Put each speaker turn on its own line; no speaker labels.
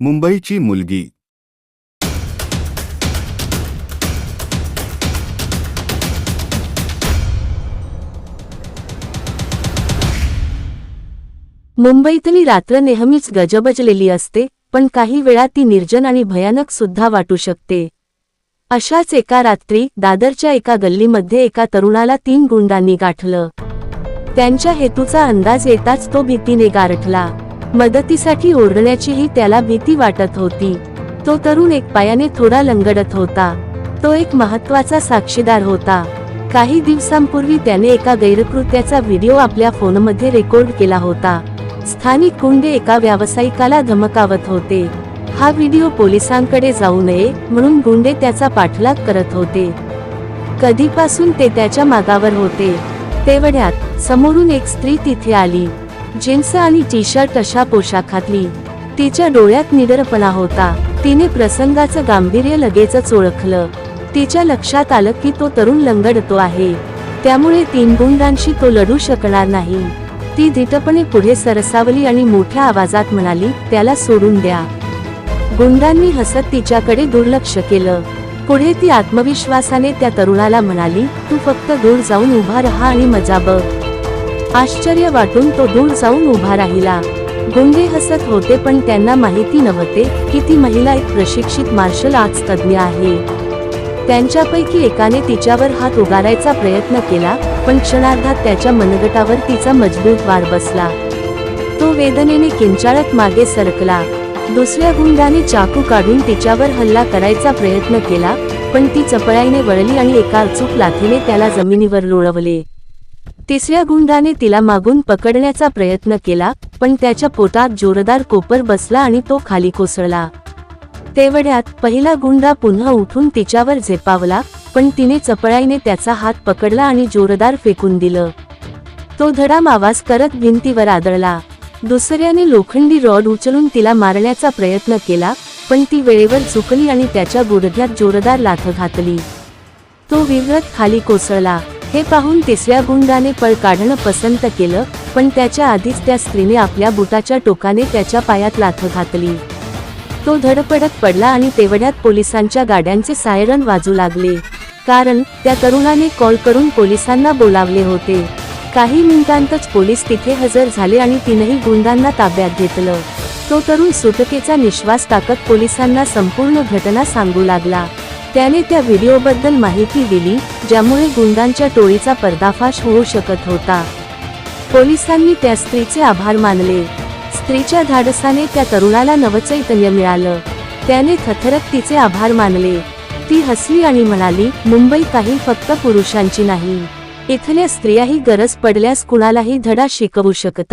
मुंबईची मुलगी.
मुंबईतली रात्र नेहमीच गजबजलेली असते पण काही वेळा ती निर्जन आणि भयानक सुद्धा वाटू शकते. अशाच एका रात्री दादरच्या एका गल्लीमध्ये एका तरुणाला तीन गुंडांनी गाठलं. त्यांच्या हेतूचा अंदाज येताच तो भीतीने गारठला. मदतीसाठी ओरडण्याचीही त्याला भीती वाटत होती. तो तरुण एक पायाने थोडा लंगडत होता. तो एक महत्त्वाचा साक्षीदार होता. काही दिवसांपूर्वी त्याने एका गैरकृत्याचा व्हिडिओ आपल्या फोनमध्ये रेकॉर्ड केला होता. स्थानिक गुंडे एका व्यावसायिकाला धमकावत होते. हा व्हिडिओ पोलिसांकडे जाऊ नये म्हणून गुंडे त्याचा पाठलाग करत होते. कधीपासून ते त्याच्या मागावर होते. तेवढ्यात समोरून एक स्त्री तिथे आली. जीन्स आणि टी शर्ट अशा पोशाखातली. तिच्या डोळ्यात निडरपणा होता. तिने प्रसंगाचं गांभीर्य लगेचच ओळखलं. तिच्या लक्षात आलं की तो तरुण लंगडतो आहे. त्यामुळे तीन गुंडांशी तो लढू शकणार नाही. ती धीटपणे पुढे सरसावली आणि मोठ्या आवाजात म्हणाली त्याला सोडून द्या. गुंडांनी हसत तिच्याकडे दुर्लक्ष केलं. पुढे ती आत्मविश्वासाने त्या तरुणाला म्हणाली तू फक्त दूर जाऊन उभा राहा आणि मजा बघ. आश्चर्य वाटून तो दूर जाऊन उभा राहिला. गुंडे हसत होते पण त्यांना माहिती नव्हते की ती महिला एक प्रशिक्षित मार्शल आर्ट्स तज्ज्ञ आहे. त्यांच्यापैकी एकाने तिच्यावर हात उगारायचा प्रयत्न केला पण क्षणार्धात त्याच्या मनगटावर तिचा मजबूत वार बसला. तो वेदनेने किंचाळत मागे सरकला. दुसऱ्या गुंडाने चाकू काढून तिच्यावर हल्ला करायचा प्रयत्न केला पण ती चपळाईने वळली आणि एका अचूक लाथीने त्याला जमिनीवर लोळवले. तिसऱ्या गुंडाने तिला मागून पकडण्याचा प्रयत्न केला पण त्याच्या पोटात जोरदार कोपर बसला आणि तो खाली कोसळला. तेवढ्यात पहिला गुंडा पुन्हा उठून तिच्यावर झेपावला पण तिने चपळाईने त्याचा हात पकडला आणि जोरदार फेकून दिलं. तो धडाम आवाज करत भिंतीवर आदळला. दुसऱ्याने लोखंडी रॉड उचलून तिला मारण्याचा प्रयत्न केला पण ती वेळेवर चुकली आणि त्याच्या गुडघ्यात जोरदार लाथ घातली. तो विव्रत खाली कोसळला. हे पाहून तिसऱ्या गुंडाने पळ काढणं पसंत केलं पण त्याच्या आधीच त्या स्त्रीने आपल्या बुटाच्या टोकाने त्याच्या पायात लाथ घातली. तो धडपडत पडला आणि तेवढ्यात पोलिसांच्या गाड्यांचे सायरन वाजू लागले. कारण त्या तरुणाने कॉल करून पोलिसांना बोलावले होते. काही मिनिटांतच पोलीस तिथे हजर झाले आणि तीनही गुंडांना ताब्यात घेतलं. तो तरुण सुटकेचा निश्वास टाकत पोलिसांना संपूर्ण घटना सांगू लागला. त्याने त्या व्हिडिओबद्दल माहिती दिली ज्यामुळे गुंडांच्या टोळीचा पर्दाफाश होऊ शकत होता. पोलिसांनी त्या स्त्रीचे आभार मानले. स्त्रीच्या धाडसाने त्या तरुणाला नवचैतन्य मिळालं. त्याने थथरत तिचे आभार मानले. ती हसली आणि म्हणाली मुंबई काही फक्त पुरुषांची नाही. इथल्या स्त्रियाही गरज पडल्यास कुणालाही धडा शिकवू शकतात